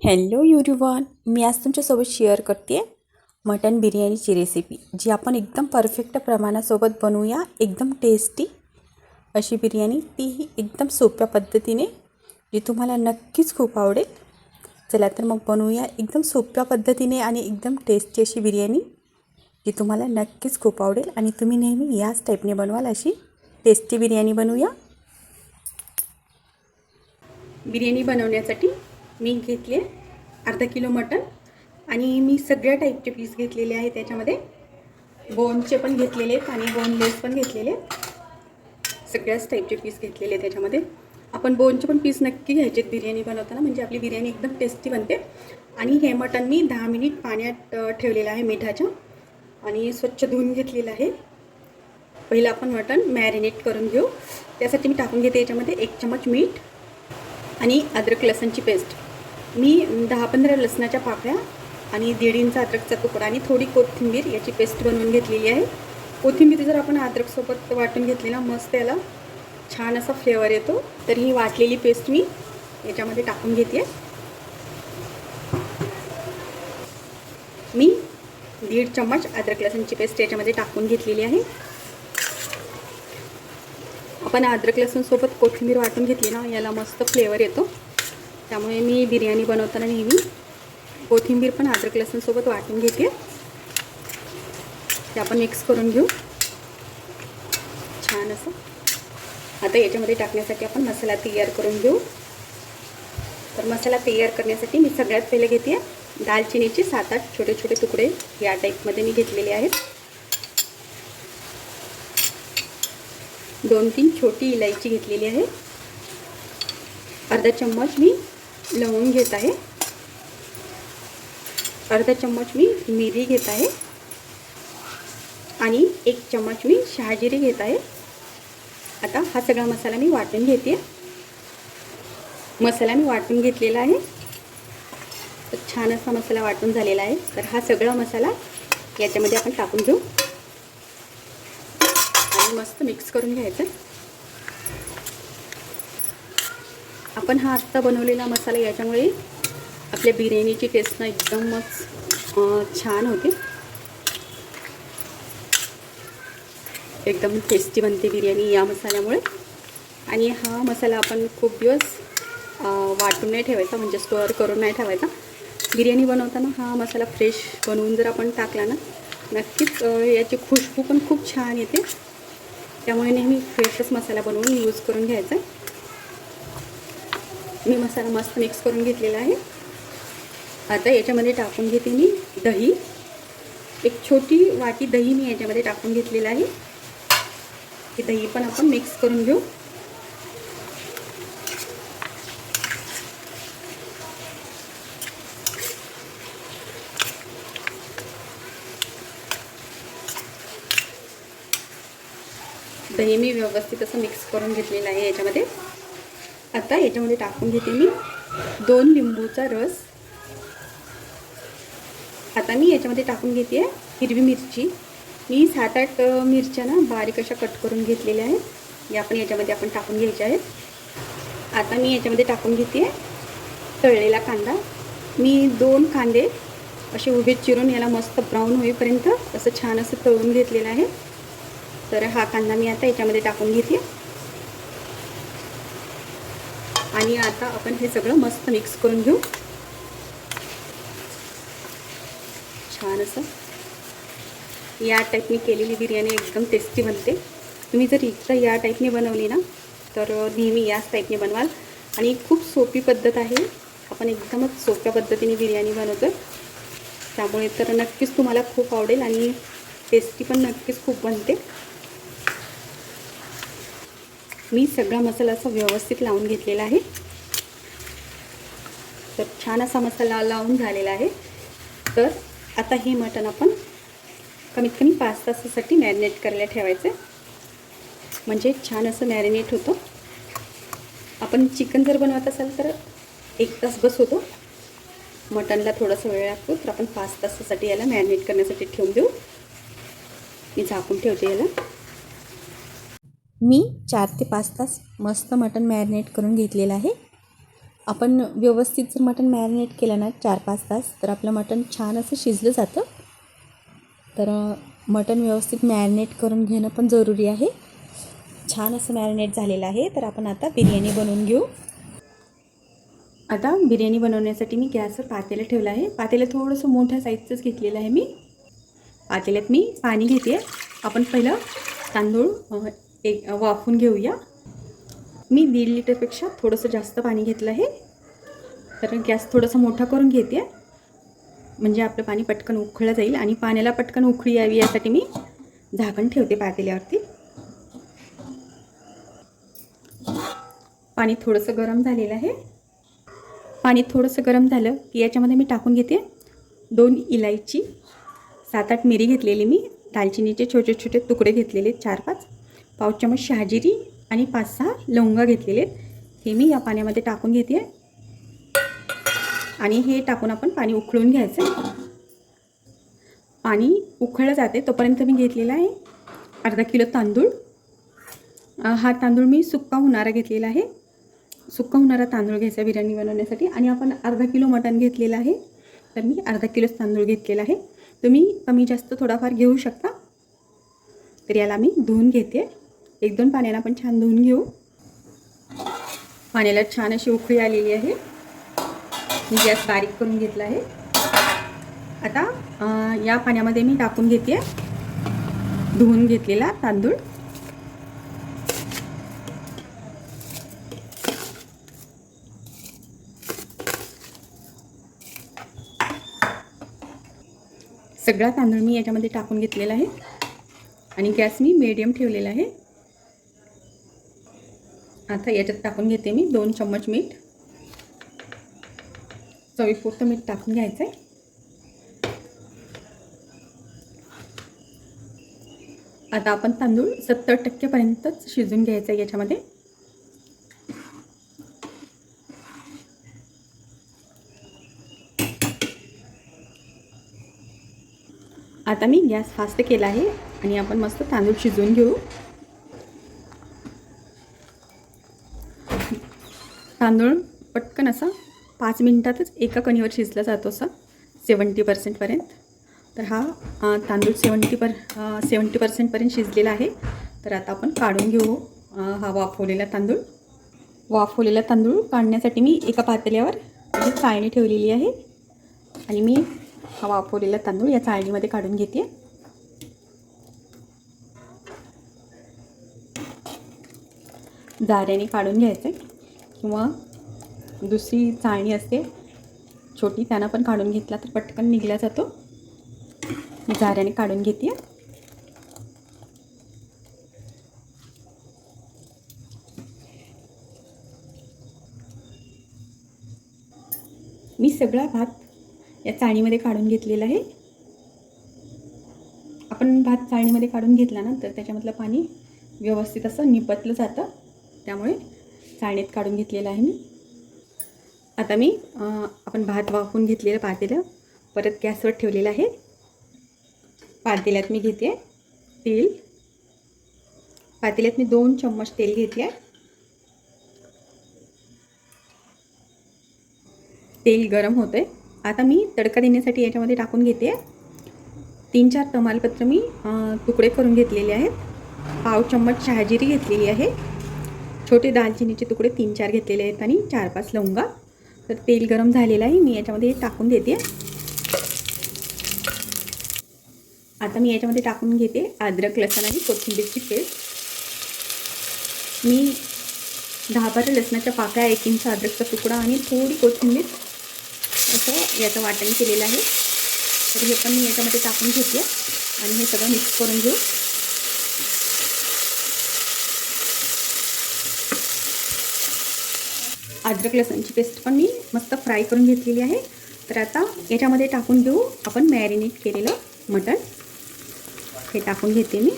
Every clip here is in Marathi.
हॅलो युरिवन मी आज तुमच्यासोबत शेअर करते मटन बिर्याणीची रेसिपी जी आपण एकदम परफेक्ट प्रमाणासोबत बनवूया. एकदम टेस्टी अशी बिर्याणी. तीही एकदम सोप्या पद्धतीने जी तुम्हाला नक्कीच खूप आवडेल. चला तर मग बनवूया. एकदम सोप्या पद्धतीने आणि एकदम टेस्टी अशी बिर्याणी जी तुम्हाला नक्कीच खूप आवडेल. आणि तुम्ही नेहमी याच टाईपने बनवाल अशी टेस्टी बिर्याणी बनवूया. बिर्याणी बनवण्यासाठी मी घेतली आहे अर्धा किलो मटण आणि मी सगळ्या टाईपचे पीस घेतलेले आहे त्याच्यामध्ये बोनचे पण घेतलेले आहेत आणि बोनलेस पण घेतलेले सगळ्याच टाईपचे पीस घेतलेले आहेत त्याच्यामध्ये. आपण बोनचे पण पीस नक्की घ्यायचे बिर्याणी बनवताना. म्हणजे आपली बिर्याणी एकदम टेस्टी बनते. आणि हे मटण मी दहा मिनिट पाण्यात ठेवलेलं आहे मिठाच्या. आणि स्वच्छ धुवून घेतलेलं आहे. पहिलं आपण मटण मॅरिनेट करून घेऊ. त्यासाठी मी टाकून घेते याच्यामध्ये एक चमच मीठ आणि अद्रक लसणची पेस्ट मी दहा पंधरा लसणाच्या पाकळ्या आणि दीड इंच अद्रकचा तुकडा आणि थोडी कोथिंबीर याची पेस्ट बनवून घेतलेली आहे. कोथिंबीर जर आपण अद्रकसोबत वाटून घेतली ना मस्त याला छान असा फ्लेवर येतो. तर ही वाटलेली पेस्ट मी याच्यामध्ये टाकून घेते मी दीड चम्मच अद्रक लसणची पेस्ट याच्यामध्ये टाकून घेतलेली आहे. आपण अद्रक लसूणसोबत कोथिंबीर वाटून घेतली ना याला मस्त फ्लेवर येतो. त्यामुळे मी बिर्याणी बनवताना नेहमी कोथिंबीर पण अद्रक लसूणसोबत वाटून घेते. ते आपण मिक्स करून घेऊ. छान असं. आता याच्यामध्ये टाकण्यासाठी आपण मसाला तयार करून घेऊ. तर मसाला तयार करण्यासाठी मी सगळ्यात पहिले घेते दालचिनीचे सात आठ छोटे छोटे तुकडे. या टाईपमध्ये मी घेतलेले आहेत. दोन तीन छोटी इलायची घेतलेली आहे. अर्धा चम्मच मी लवंग घेत आहे. अर्धा चम्मच मी मिरी घेत आहे. आणि एक चम्मच मी शहाजिरी घेत आहे. आता हा सगळा मसाला मी वाटून घेते. मसाला मी वाटून घेतलेला आहे. छान असा मसाला वाटून झालेला आहे. तर हा सगळा मसाला याच्यामध्ये आपण टाकून घेऊ. आणि मस्त मिक्स करून घ्यायचं. आपण हा आत्ता बनवलेला मसाला याच्यामुळे आपल्या बिर्याणीची टेस्ट ना एकदमच छान होते. एकदम टेस्टी बनते बिर्याणी या मसाल्यामुळे. आणि हा मसाला आपण खूप दिवस वाटून नाही ठेवायचा म्हणजे स्टोअर करून नाही ठेवायचा. बिर्याणी बनवताना हा मसाला फ्रेश बनवून जर आपण टाकला ना नक्कीच याची खुशबू पण खूप छान येते. त्यामुळे नेहमी फ्रेशच मसाला बनवून यूज करून घ्यायचा. मी मसाला मस्त मिक्स करून घेतलेला आहे. आता याच्यामध्ये टाकून घेते मी दही. एक छोटी वाटी दही मी याच्यामध्ये टाकून घेतलेलं आहे. हे दही पण आपण मिक्स करून घेऊ. दही मी व्यवस्थित असं मिक्स करून घेतलेलं आहे याच्यामध्ये. आता याच्यामध्ये टाकून घेते मी दोन लिंबूचा रस. आता मी याच्यामध्ये टाकून घेते आहे हिरवी मिरची. मी सात आठ मिरच्या ना बारीक अशा कट करून घेतलेल्या आहेत. या पण याच्यामध्ये आपण टाकून घ्यायच्या आहेत. आता मी याच्यामध्ये टाकून घेते आहे तळलेला कांदा. मी दोन कांदे असे उभे चिरून याला मस्त ब्राऊन होईपर्यंत असं छान असं तळून घेतलेलं आहे. तर हा कांदा मी आता याच्यामध्ये टाकून घेते. आणि आता आपण हे सगळं मस्त मिक्स करून घेऊ. छान असं. या टाईपने केलेली बिर्याणी एकदम टेस्टी बनते. तुम्ही जर एकदा या टाईपने बनवली ना तर नेहमी याच टाईपने बनवाल. आणि खूप सोपी पद्धत आहे. आपण एकदमच सोप्या पद्धतीने बिर्याणी बनवतो त्यामुळे तर नक्कीच तुम्हाला खूप आवडेल आणि टेस्टी पण नक्कीच खूप बनते. मी सगळा मसाला असा व्यवस्थित लावून घेतलेला आहे. तर छान असा मसाला लावून झालेला आहे. तर आता हे मटण आपण कमीत कमी पाच तासासाठी मॅरिनेट करायला ठेवायचं म्हणजे छान असं मॅरिनेट होतं. आपण चिकन जर बनवत असाल तर एक तास बस होतो. मटनला थोडासा वेळ लागतो तर आपण पाच तासासाठी याला मॅरिनेट करण्यासाठी ठेवून देऊ. मी झाकून ठेवते याला. मी चार ते पाच तास मस्त मटण मॅरिनेट करून घेतलेलं आहे. आपण व्यवस्थित जर मटण मॅरिनेट केलं ना चार पाच तास तर आपलं मटण छान असं शिजलं जातं. तर मटण व्यवस्थित मॅरिनेट करून घेणं पण जरुरी आहे. छान असं मॅरिनेट झालेलं आहे. तर आपण आता बिर्याणी बनवून घेऊ. आता बिर्याणी बनवण्यासाठी मी गॅसवर पातेलं ठेवलं आहे. पातेलं थोडंसं मोठ्या साईजचंच घेतलेलं आहे मी. पातेल्यात मी पाणी घेते. आपण पहिलं तांदूळ एक वाफून घेऊया. मी दीड लिटरपेक्षा थोडंसं जास्त पाणी घेतलं आहे. कारण गॅस थोडासा मोठा करून घेते. म्हणजे आपलं पाणी पटकन उखळलं जाईल आणि पाण्याला पटकन उकळी यावी यासाठी मी झाकण ठेवते पातेल्यावरती. पाणी थोडंसं गरम झालेलं आहे. पाणी थोडंसं गरम झालं की याच्यामध्ये मी टाकून घेते दोन इलायची सात आठ मिरी घेतलेली मी. दालचिनीचे छोटे छोटे तुकडे घेतलेले चार पाच. पाव चमच शहाजिरी आणि पाच सहा लवंगा घेतलेले आहेत. हे मी या पाण्यामध्ये टाकून घेते. आणि हे टाकून आपण पाणी उकळून घ्यायचं पाणी उकळलं जाते तोपर्यंत मी घेतलेला आहे अर्धा किलो तांदूळ. हा तांदूळ मी सुक्का होणारा घेतलेला आहे. सुक्का होणारा तांदूळ घ्यायचा बिर्याणी बनवण्यासाठी. आणि आपण अर्धा किलो मटण घेतलेलं आहे. तर मी अर्धा किलोच तांदूळ घेतलेला आहे. तुम्ही कमी जास्त थोडाफार घेऊ शकता. तर याला मी धुवून घेते. एक दोन पाण्याला आपण छान धुवून घेऊ. पाण्याला छान अशी उकळी आलेली आहे. मी गॅस बारीक करून घेतला आहे. आता या पाण्यामध्ये मी टाकून घेते. धुवून घेतलेला तांदूळ. सगळा तांदूळ मी याच्यामध्ये टाकून घेतलेला आहे. आणि गॅस मी मीडियम ठेवलेला आहे. आता याच्यात टाकून घेते मी दोन चम्मच मीठ. चवीपुरतं मीठ टाकून घ्यायचं आहे आता आपण तांदूळ सत्तर टक्केपर्यंतच शिजून घ्यायचं आहे याच्यामध्ये. आता मी गॅस फास्ट केला आहे आणि आपण मस्त तांदूळ शिजवून घेऊ. तांदूळ पटकन असा पाच मिनटातच एका कणीवर शिजला जातो असा सेवन्टी पर्सेंटपर्यंत तर हा तांदूळ सेवन्टी पर सेवन्टी पर्सेंटपर्यंत शिजलेला आहे. तर आता आपण काढून घेऊ हा वाफवलेला तांदूळ. वाफवलेला तांदूळ काढण्यासाठी मी एका पातेल्यावर ही चाळणी ठेवलेली आहे. आणि मी हा वाफवलेला तांदूळ या चाळणीमध्ये काढून घेते. जाऱ्याने काढून घ्यायचं आहे किंवा दुसरी चाळणी असते छोटी त्यांना पण काढून घेतला तर पटकन निघला जातो. झाऱ्याने जाऱ्याने काढून घेते मी सगळा भात या चाळणीमध्ये काढून घेतलेला आहे. आपण भात चाळणीमध्ये काढून घेतला ना तर त्याच्यामधलं पाणी व्यवस्थित असं निपतलं जातं. त्यामुळे चाळणीत काढून घेतलेलं आहे मी. आता मी आपण भात वाफून घेतलेलं पातेलं परत गॅसवर ठेवलेलं आहे. पातेल्यात मी घेते तेल. पातेल्यात मी दोन चम्मच तेल घेते. आहे तेल गरम होतं आहे आता मी तडका देण्यासाठी याच्यामध्ये टाकून घेते. तीन चार तमालपत्र मी तुकडे करून घेतलेले आहेत. पाव चम्मच शहाजिरी घेतलेली आहे. छोटे दालचिनीचे तुकडे तीन चार घेतलेले आहेत आणि चार पाच लवंगा. तर तेल गरम झालेलं आहे. मी याच्यामध्ये हे टाकून देते. आता मी याच्यामध्ये टाकून घेते अद्रक लसण आणि कोथिंबीरची पेस्ट. मी दहा बारा लसणाच्या पाकळ्या एक इंच अद्रकचा तुकडा आणि थोडी कोथिंबीर असं याचं वाटण केलेलं आहे. तर हे पण मी याच्यामध्ये टाकून घेते. आणि हे सगळं मिक्स करून घेऊ. अद्रक लसणची पेस्ट पण मी मस्त फ्राय करून घेतलेली आहे. तर आता याच्यामध्ये टाकून घेऊ. आपण मॅरिनेट केलेलं मटण. हे टाकून घेते मी.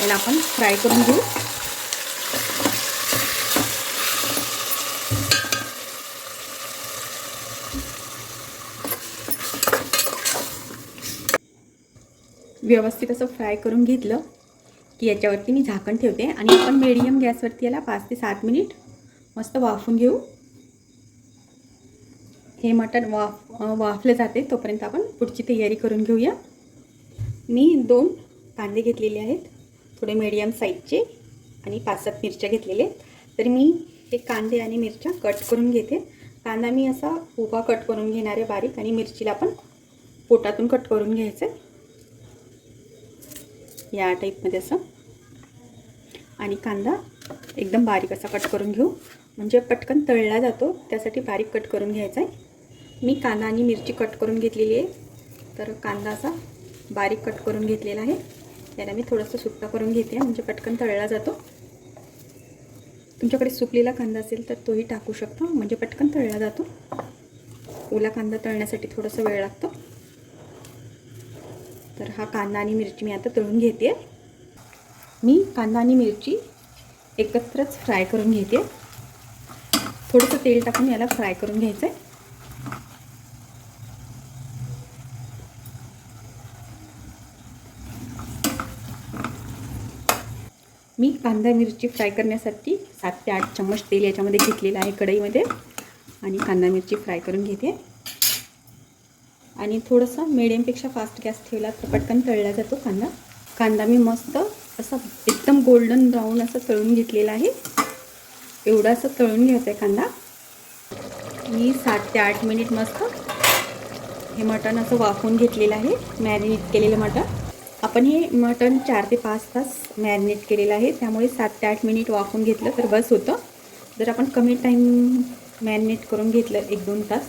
याला आपण फ्राय करून घेऊ. व्यवस्थित असं फ्राय करून घेतलं की याच्यावरती मी झाकण ठेवते आणि आपण मीडियम गॅसवरती याला पाच ते सात मिनिट मस्त वाफून घेऊ. हे मटण वाफ वाफले जाते तोपर्यंत आपण पुढची तयारी करून घेऊया. मी दोन कांदे घेतलेले आहेत थोडे मीडियम साईजचे आणि पाच सात मिरच्या घेतलेले आहेत. तर मी हे कांदे आणि मिरच्या कट करून घेते. कांदा मी असा उभा कट करून घेणार आहे बारीक आणि मिरचीला पण पोटातून कट करून घ्यायचं आहे या टाईपमध्ये असं. आणि कांदा एकदम बारीक असा कट करून घेऊ. म्हणजे पटकन तळला जातो त्यासाठी बारीक कट करून घ्यायचा आहे मी कांदा आणि मिरची कट करून घेतलेली आहे. तर कांदा असा बारीक कट करून घेतलेला आहे. त्याला मी थोडंसं सुट्टा करून घेते म्हणजे पटकन तळला जातो. तुमच्याकडे सुकलेला कांदा असेल तर तोही टाकू शकतो म्हणजे पटकन तळला जातो. ओला कांदा तळण्यासाठी थोडासा वेळ लागतो. तर हा कांदा आणि मिरची मी आता तळून घेते. मी कांदा आणि मिरची एकत्रच फ्राय करून घेते. थोडंसं तेल टाकून याला फ्राय करून घ्यायचं आहे मी कांदा मिरची फ्राय करण्यासाठी सात ते आठ चम्मच तेल याच्यामध्ये घेतलेलं आहे कढईमध्ये. आणि कांदा मिरची फ्राय करून घेते. आणि थोडंसं मिडियमपेक्षा फास्ट गॅस ठेवला तर पटकन तळला जातो कांदा. कांदा मी मस्त असा एकदम गोल्डन ब्राऊन असं तळून घेतलेला आहे. एवढा असं तळून घ्यायचा आहे कांदा. मी सात ते आठ मिनिट मस्त हे मटण असं वाफवून घेतलेलं आहे. मॅरिनेट केलेलं मटण. आपण हे मटण चार ते पाच तास मॅरिनेट केलेलं आहे. त्यामुळे सात ते आठ मिनिट वाफून घेतलं तर बस होतं. जर आपण कमी टाईम मॅरिनेट करून घेतलं एक दोन तास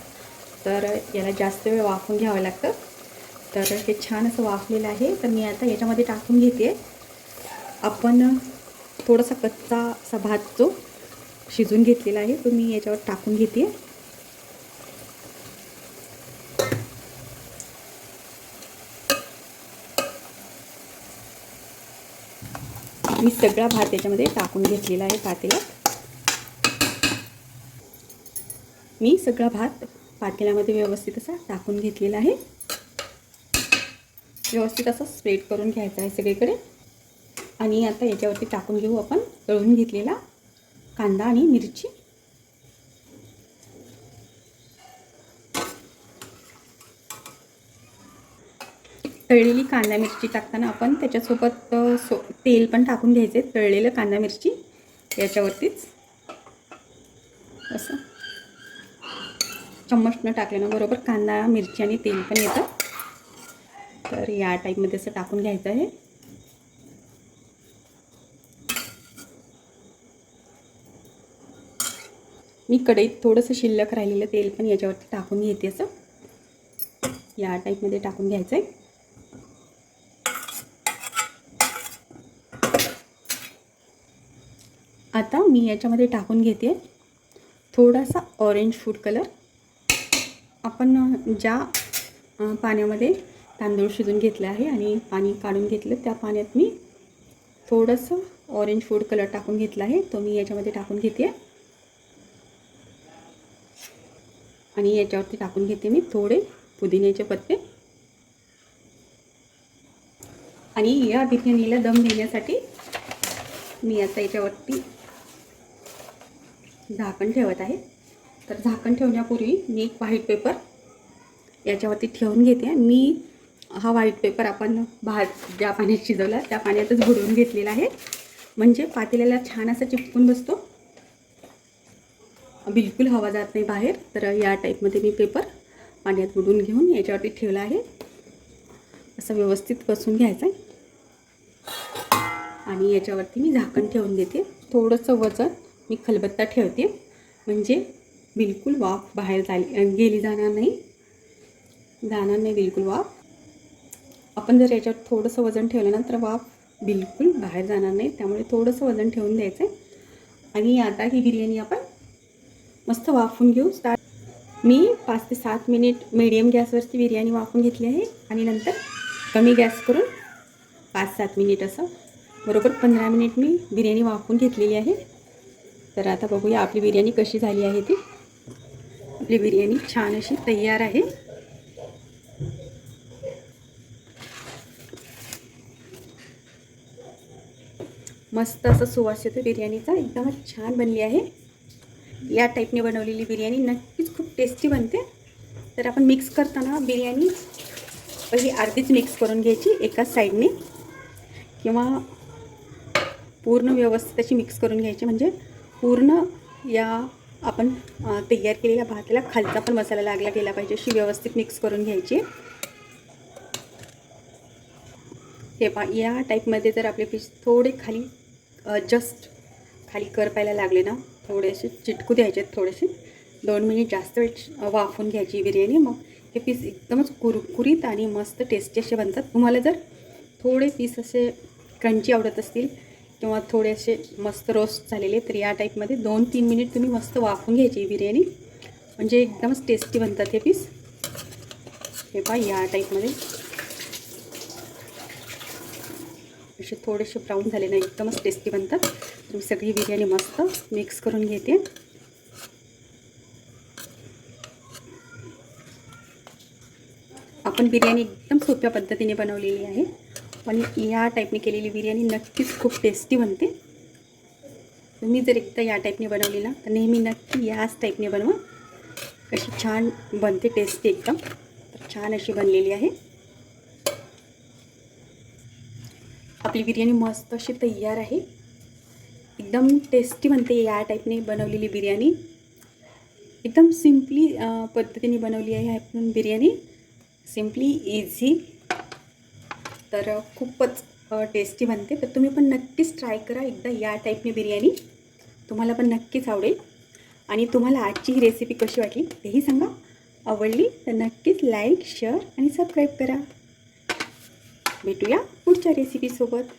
तर याला जास्त वेळ वाफून घ्यावं लागतं. तर हे छान असं वाफलेलं आहे. तर मी आता याच्यामध्ये टाकून घेते. आपण थोडासा कच्चा असा भात जो शिजून घेतलेला आहे तो मी याच्यावर टाकून घेते. मी सगळा भात याच्यामध्ये टाकून घेतलेला आहे पातेल्यात. मी सगळा भात पातेल्यामध्ये व्यवस्थित असा टाकून घेतलेला आहे. व्यवस्थित असं स्प्रेड करून घ्यायचं आहे सगळीकडे. आणि आता याच्यावरती टाकून घेऊ आपण. तळून घेतलेला कांदा आणि मिरची. तळलेली कांदा मिरची टाकताना आपण त्याच्यासोबत सो तेल पण टाकून घ्यायचे. तळलेलं कांदा मिरची याच्यावरतीच. असं. चम्मचनं टाकल्यानं बरोबर कांदा मिरची आणि तेल पण येतं. तर या टाईपमध्ये असं टाकून घ्यायचं आहे. मी कढईत थोडंसं शिल्लक राहिलेलं तेल पण याच्यावरती टाकून घेते असं. या टाईपमध्ये टाकून घ्यायचं आहे. आता मी याच्यामध्ये टाकून घेते थोडासा ऑरेंज फूड कलर आपण ज्या पाण्यामध्ये तांदूळ शिजून घेतले आहे आणि पाणी काढून घेतलं त्या पाण्यात मी थोडंसं ऑरेंज फूड कलर टाकून घेतला आहे. तो मी याच्यामध्ये टाकून घेते. आणि याच्यावरती टाकून घेते मी थोडे पुदिन्याचे पत्ते. आणि या बिर्याणीला दम देण्यासाठी मी आता याच्यावरती झाकण ठेवत आहे. तर झाकण ठेवण्यापूर्वी मी एक व्हाईट पेपर याच्यावरती ठेवून घेते. मी हा व्हाईट पेपर आपण भात ज्या पाण्यात शिजवला त्या पाण्यातच बुडवून घेतलेला आहे. म्हणजे पातेल्याला छान असा चिपकून बसतो. बिलकुल हवा जात नाही बाहेर. तर या टाईपमध्ये मी पेपर पाण्यात बुडवून घेऊन याच्यावरती ठेवला आहे. असं व्यवस्थित बसून घ्यायचं आहे. आणि याच्यावरती मी झाकण ठेवून देते. थोडंसं वजन मी खलबत्ता ठेवते. म्हणजे बिलकुल वाफ बाहेर झाली गेली जाणार नाही. जाणार नाही बिलकुल वाफ. आपण जर याच्यावर थोडंसं वजन ठेवलं ना तर वाफ बिलकुल बाहेर जाणार नाही. त्यामुळे थोडंसं वजन ठेवून द्यायचं आहे आणि आता ही बिर्याणी आपण मस्त वाफून घेऊ. स्टार्ट मी पाच ते सात मिनिट मिडियम गॅसवरची बिर्याणी वाफून घेतली आहे. आणि नंतर कमी गॅस करून पाच सात मिनिट असं बरोबर पंधरा मिनिट मी बिर्याणी वाफून घेतलेली आहे. तर आता बघूया आपली बिर्याणी कशी झाली आहे ती. आपली बिर्याणी छान अशी तयार आहे. मस्त असं सुवास येतो बिर्याणीचा एकदमच छान बनली आहे. या टाईपने बनवलेली बिर्याणी नक्कीच खूप टेस्टी बनते. तर आपण मिक्स करताना बिर्याणी पहिली अर्धीच मिक्स करून घ्यायची एकाच साईडने किंवा पूर्ण व्यवस्थित अशी मिक्स करून घ्यायची म्हणजे पूर्ण या आपण तयार केलेल्या भाताला खालचा पण मसाला लागला गेला पाहिजे अशी व्यवस्थित मिक्स करून घ्यायची. हे पा या टाईपमध्ये जर आपले पीस थोडे खाली जस्ट खाली करपायला लागले ना थोडेसे चिटकू द्यायचे थोडेसे. दोन मिनिट जास्त वेळ वाफून वाफवून घ्यायची बिर्याणी. मग हे पीस एकदमच कुरकुरीत आणि मस्त टेस्टी असे बनतात. तुम्हाला जर थोडे पीस असे क्रंची आवडत असतील किंवा थोडेसे मस्त रोस्ट झालेले तर या टाईपमध्ये दोन तीन मिनिट तुम्ही मस्त वाफून घ्यायची बिर्याणी. म्हणजे एकदमच टेस्टी बनतात हे पीस हे पहा या टाईपमध्ये असे थोडेसे ब्राऊन झाले ना एकदमच टेस्टी बनतात. तर मी सगळी बिर्याणी मस्त मिक्स करून घेते. आपण बिर्याणी एकदम सोप्या पद्धतीने बनवलेली आहे. पण या टाईपने केलेली बिर्याणी नक्कीच खूप टेस्टी बनते. तुम्ही जर एकदा या टाईपने बनवली ना तर नेहमी नक्की याच टाईपने बनवा. कशी छान बनते टेस्टी एकदम. तर छान अशी बनलेली आहे. आपली बिर्याणी मस्त अशी तयार आहे. एकदम टेस्टी बनते या टाईपने बनवलेली बिर्याणी. एकदम सिम्पली पद्धतीने बनवली आहे आपण बिर्याणी. सिम्पली इझी तर खूपच टेस्टी बनते. तर तुम्ही पण नक्कीच ट्राय करा एकदा या टाईपने बिर्याणी. तुम्हाला पण नक्कीच आवडेल. आणि तुम्हाला आजची ही रेसिपी कशी वाटली तेही सांगा. आवडली तर नक्कीच लाईक शेअर आणि सबस्क्राईब करा. भेटूया पुढच्या रेसिपीसोबत